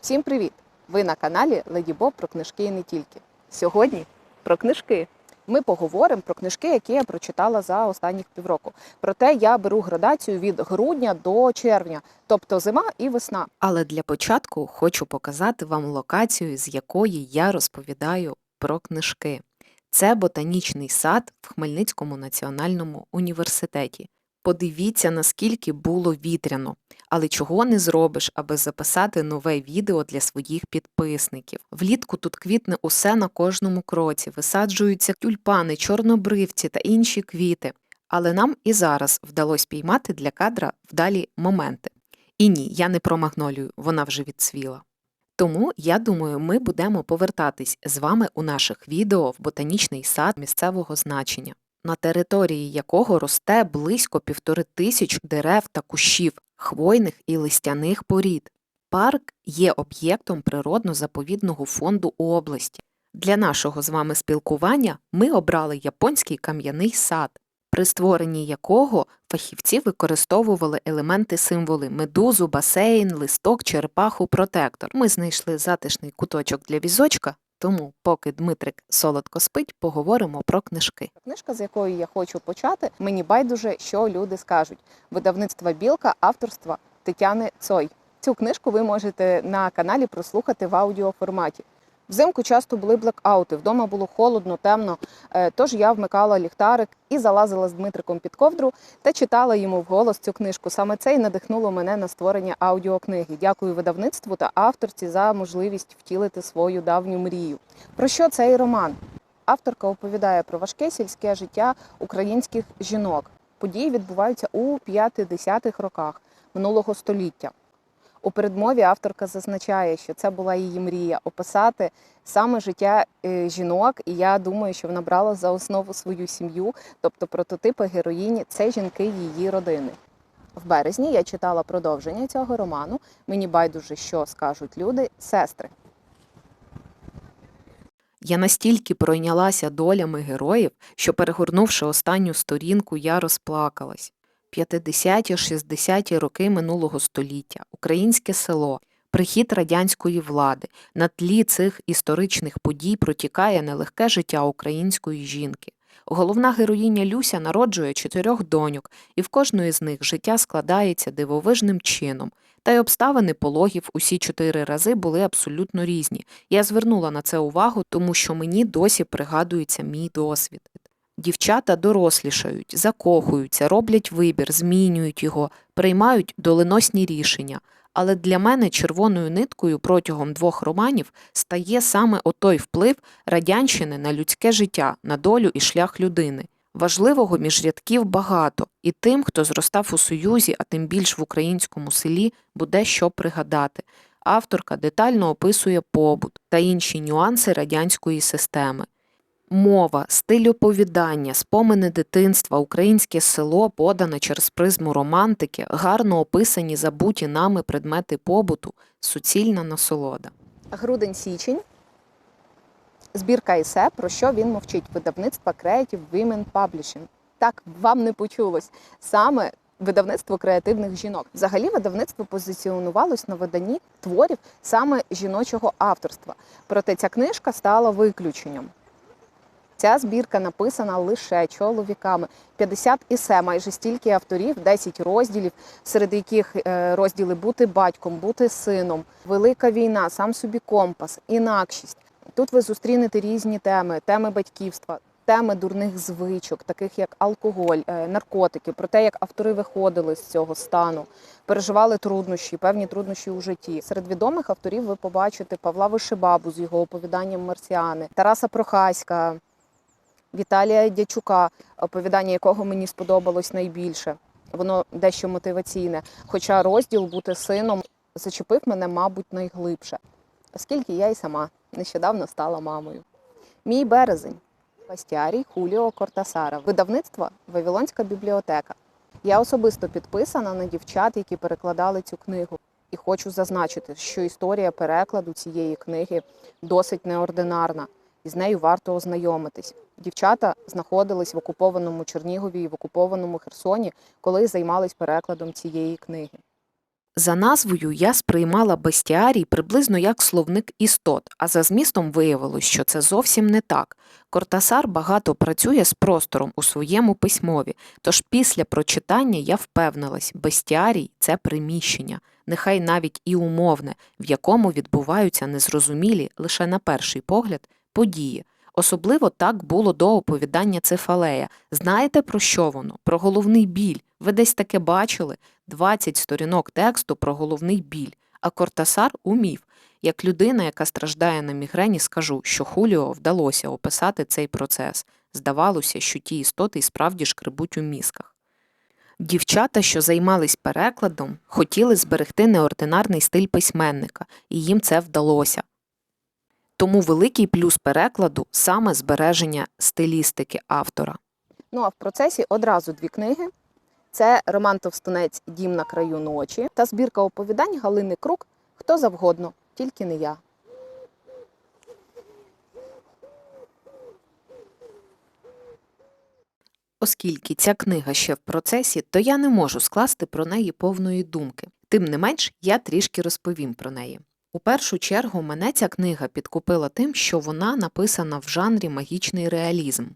Всім привіт! Ви на каналі Леді Боб про книжки і не тільки. Сьогодні про книжки. Ми поговоримо про книжки, які я прочитала за останніх півроку. Проте я беру градацію від грудня до червня, тобто зима і весна. Але для початку хочу показати вам локацію, з якої я розповідаю про книжки. Це ботанічний сад в Хмельницькому національному університеті. Подивіться, наскільки було вітряно, але чого не зробиш, аби записати нове відео для своїх підписників. Влітку тут квітне усе на кожному кроці, висаджуються тюльпани, чорнобривці та інші квіти. Але нам і зараз вдалося піймати для кадра вдалі моменти. І ні, я не про магнолію, вона вже відцвіла. Тому я думаю, ми будемо повертатись з вами у наших відео в ботанічний сад місцевого значення, на території якого росте близько півтори тисяч дерев та кущів, хвойних і листяних порід. Парк є об'єктом природно-заповідного фонду області. Для нашого з вами спілкування ми обрали японський кам'яний сад, при створенні якого фахівці використовували елементи символи медузу, басейн, листок, черепаху, протектор. Ми знайшли затишний куточок для візочка, тому, поки Дмитрик солодко спить, поговоримо про книжки. Книжка, з якої я хочу почати, мені байдуже, що люди скажуть. Видавництво Білка, авторства Тетяни Цой. Цю книжку ви можете на каналі прослухати в аудіоформаті. Взимку часто були блекаути, вдома було холодно, темно. е, Тож я вмикала ліхтарик і залазила з Дмитриком під ковдру та читала йому вголос цю книжку. Саме це і надихнуло мене на створення аудіокниги. Дякую видавництву та авторці за можливість втілити свою давню мрію. Про що цей роман? Авторка оповідає про важке сільське життя українських жінок. Події відбуваються у 50-х роках минулого століття. У передмові авторка зазначає, що це була її мрія описати саме життя е, жінок, і я думаю, що вона брала за основу свою сім'ю, тобто прототипи героїні це жінки її родини. В березні я читала продовження цього роману. Мені байдуже, що скажуть люди, сестри. Я настільки пройнялася долями героїв, що, перегорнувши останню сторінку, я розплакалась. 50-60-ті роки минулого століття, українське село, прихід радянської влади. На тлі цих історичних подій протікає нелегке життя української жінки. Головна героїня Люся народжує чотирьох доньок, і в кожної з них життя складається дивовижним чином. Та й обставини пологів усі чотири рази були абсолютно різні. Я звернула на це увагу, тому що мені досі пригадується мій досвід. Дівчата дорослішають, закохуються, роблять вибір, змінюють його, приймають доленосні рішення. Але для мене червоною ниткою протягом двох романів стає саме отой вплив радянщини на людське життя, на долю і шлях людини. Важливого між рядків багато, і тим, хто зростав у Союзі, а тим більш в українському селі, буде що пригадати. Авторка детально описує побут та інші нюанси радянської системи. Мова, стиль оповідання, спомини дитинства, українське село подане через призму романтики, гарно описані забуті нами предмети побуту, суцільна насолода. Грудень-січень. Збірка есе, про що він мовчить. Видавництва Creative Women Publishing. Так, вам не почулось. Саме видавництво креативних жінок. Взагалі видавництво позиціонувалось на виданні творів саме жіночого авторства. Проте ця книжка стала виключенням. Ця збірка написана лише чоловіками. 50 ісе, майже стільки авторів, 10 розділів, серед яких е, розділи бути батьком, бути сином, велика війна, сам собі компас, інакшість. Тут ви зустрінете різні теми: теми батьківства, теми дурних звичок, таких як алкоголь, е, наркотики, про те, як автори виходили з цього стану, переживали труднощі, певні труднощі у житті. Серед відомих авторів ви побачите Павла Вишибабу з його оповіданням Марсіани, Тараса Прохаська. Віталія Дячука, оповідання якого мені сподобалось найбільше. Воно дещо мотиваційне. Хоча розділ бути сином зачепив мене, мабуть, найглибше, оскільки я й сама нещодавно стала мамою. Мій березень Бастіарій Хуліо Кортасара, видавництво Вавилонська бібліотека. Я особисто підписана на дівчат, які перекладали цю книгу. І хочу зазначити, що історія перекладу цієї книги досить неординарна і з нею варто ознайомитись. Дівчата знаходились в окупованому Чернігові і в окупованому Херсоні, коли займались перекладом цієї книги. За назвою я сприймала бестіарій приблизно як словник істот, а за змістом виявилось, що це зовсім не так. Кортасар багато працює з простором у своєму письмові, тож після прочитання я впевнилась, бестіарій це приміщення, нехай навіть і умовне, в якому відбуваються незрозумілі лише на перший погляд події. Особливо так було до оповідання Цефалея. Знаєте про що воно? Про головний біль. Ви десь таке бачили? 20 сторінок тексту про головний біль. А Кортасар умів. Як людина, яка страждає на мігрені, скажу, що Хуліо вдалося описати цей процес. Здавалося, що ті істоти й справді шкребуть у мізках. Дівчата, що займались перекладом, хотіли зберегти неординарний стиль письменника, і їм це вдалося. Тому великий плюс перекладу саме збереження стилістики автора. Ну а в процесі одразу дві книги: це роман Товстунець Дім на краю ночі та збірка оповідань Галини Крук Хто завгодно, тільки не я. Оскільки ця книга ще в процесі, то я не можу скласти про неї повної думки. Тим не менш, я трішки розповім про неї. У першу чергу мене ця книга підкупила тим, що вона написана в жанрі магічний реалізм.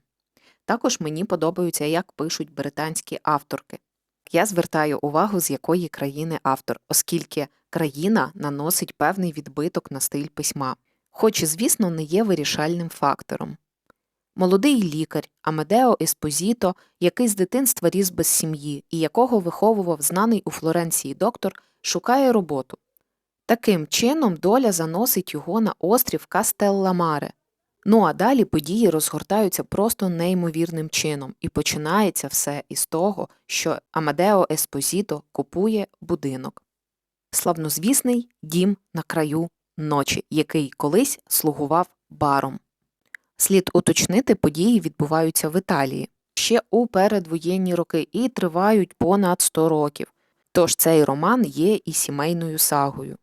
Також мені подобаються, як пишуть британські авторки. Я звертаю увагу, з якої країни автор, оскільки країна наносить певний відбиток на стиль письма, хоч звісно, не є вирішальним фактором. Молодий лікар Амедео Еспозіто, який з дитинства ріс без сім'ї і якого виховував знаний у Флоренції доктор, шукає роботу. Таким чином доля заносить його на острів Кастелламаре. Ну а далі події розгортаються просто неймовірним чином, і починається все із того, що Амадео Еспозіто купує будинок. Славнозвісний дім на краю ночі, який колись слугував баром. Слід уточнити, події відбуваються в Італії ще у передвоєнні роки і тривають понад 100 років. Тож цей роман є і сімейною сагою.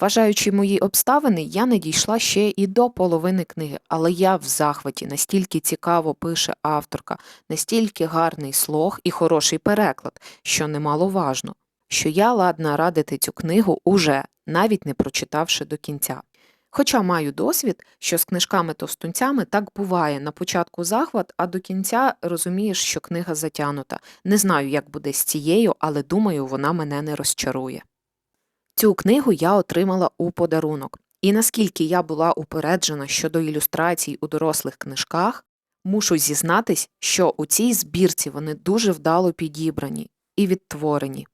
Вважаючи мої обставини, я не дійшла ще і до половини книги, але я в захваті, настільки цікаво пише авторка, настільки гарний слог і хороший переклад, що немаловажно, що я ладна радити цю книгу уже, навіть не прочитавши до кінця. Хоча маю досвід, що з книжками-товстунцями так буває на початку захват, а до кінця розумієш, що книга затянута. Не знаю, як буде з цією, але думаю, вона мене не розчарує. Цю книгу я отримала у подарунок. І наскільки я була упереджена щодо ілюстрацій у дорослих книжках, мушу зізнатись, що у цій збірці вони дуже вдало підібрані і відтворені.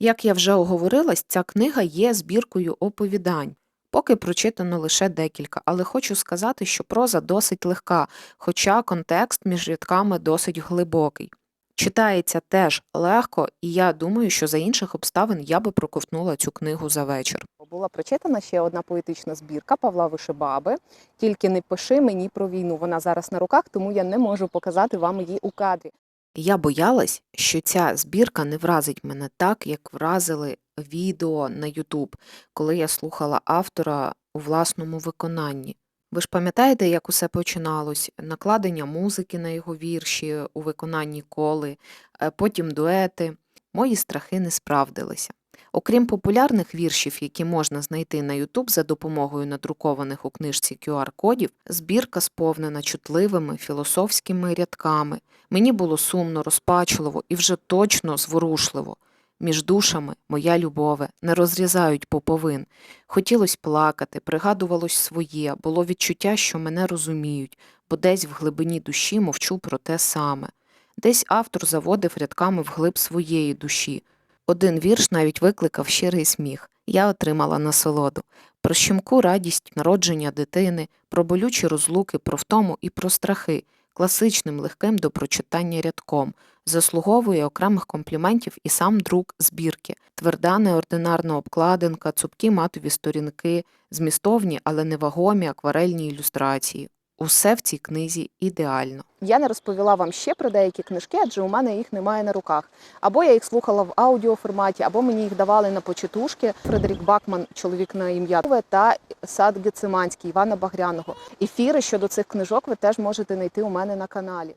Як я вже оговорилась, ця книга є збіркою оповідань. Поки прочитано лише декілька, але хочу сказати, що проза досить легка, хоча контекст між рядками досить глибокий. Читається теж легко, і я думаю, що за інших обставин я би проковтнула цю книгу за вечір. Була прочитана ще одна поетична збірка Павла Вишибаби. Тільки не пиши мені про війну. Вона зараз на руках, тому я не можу показати вам її у кадрі. Я боялась, що ця збірка не вразить мене так, як вразили відео на YouTube, коли я слухала автора у власному виконанні. Ви ж пам'ятаєте, як усе починалось? Накладення музики на його вірші у виконанні коли, е, потім дуети. Мої страхи не справдилися. Окрім популярних віршів, які можна знайти на YouTube за допомогою надрукованих у книжці QR-кодів, збірка сповнена чутливими філософськими рядками. Мені було сумно, розпачливо і вже точно зворушливо. Між душами, моя любове, не розрізають поповин. Хотілось плакати, пригадувалось своє, було відчуття, що мене розуміють, бо десь в глибині душі мовчу про те саме. Десь автор заводив рядками вглиб своєї душі. Один вірш навіть викликав щирий сміх. Я отримала насолоду. Про щемку радість народження дитини, про болючі розлуки, про втому і про страхи, класичним легким до прочитання рядком, заслуговує окремих компліментів і сам друк збірки, тверда неординарна обкладинка, цупкі матові сторінки, змістовні, але невагомі акварельні ілюстрації. Усе в цій книзі ідеально. Я не розповіла вам ще про деякі книжки, адже у мене їх немає на руках. Або я їх слухала в аудіоформаті, або мені їх давали на почитушки. Фредерік Бакман, чоловік на ім'я та Сад Гециманський Івана Багряного. Ефіри щодо цих книжок ви теж можете знайти у мене на каналі.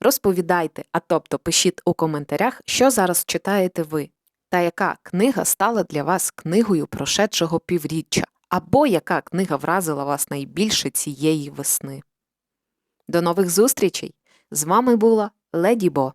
Розповідайте, а тобто пишіть у коментарях, що зараз читаєте ви. Та яка книга стала для вас книгою прошедшого півріччя, або яка книга вразила вас найбільше цієї весни? До нових зустрічей! З вами була Леді Бо.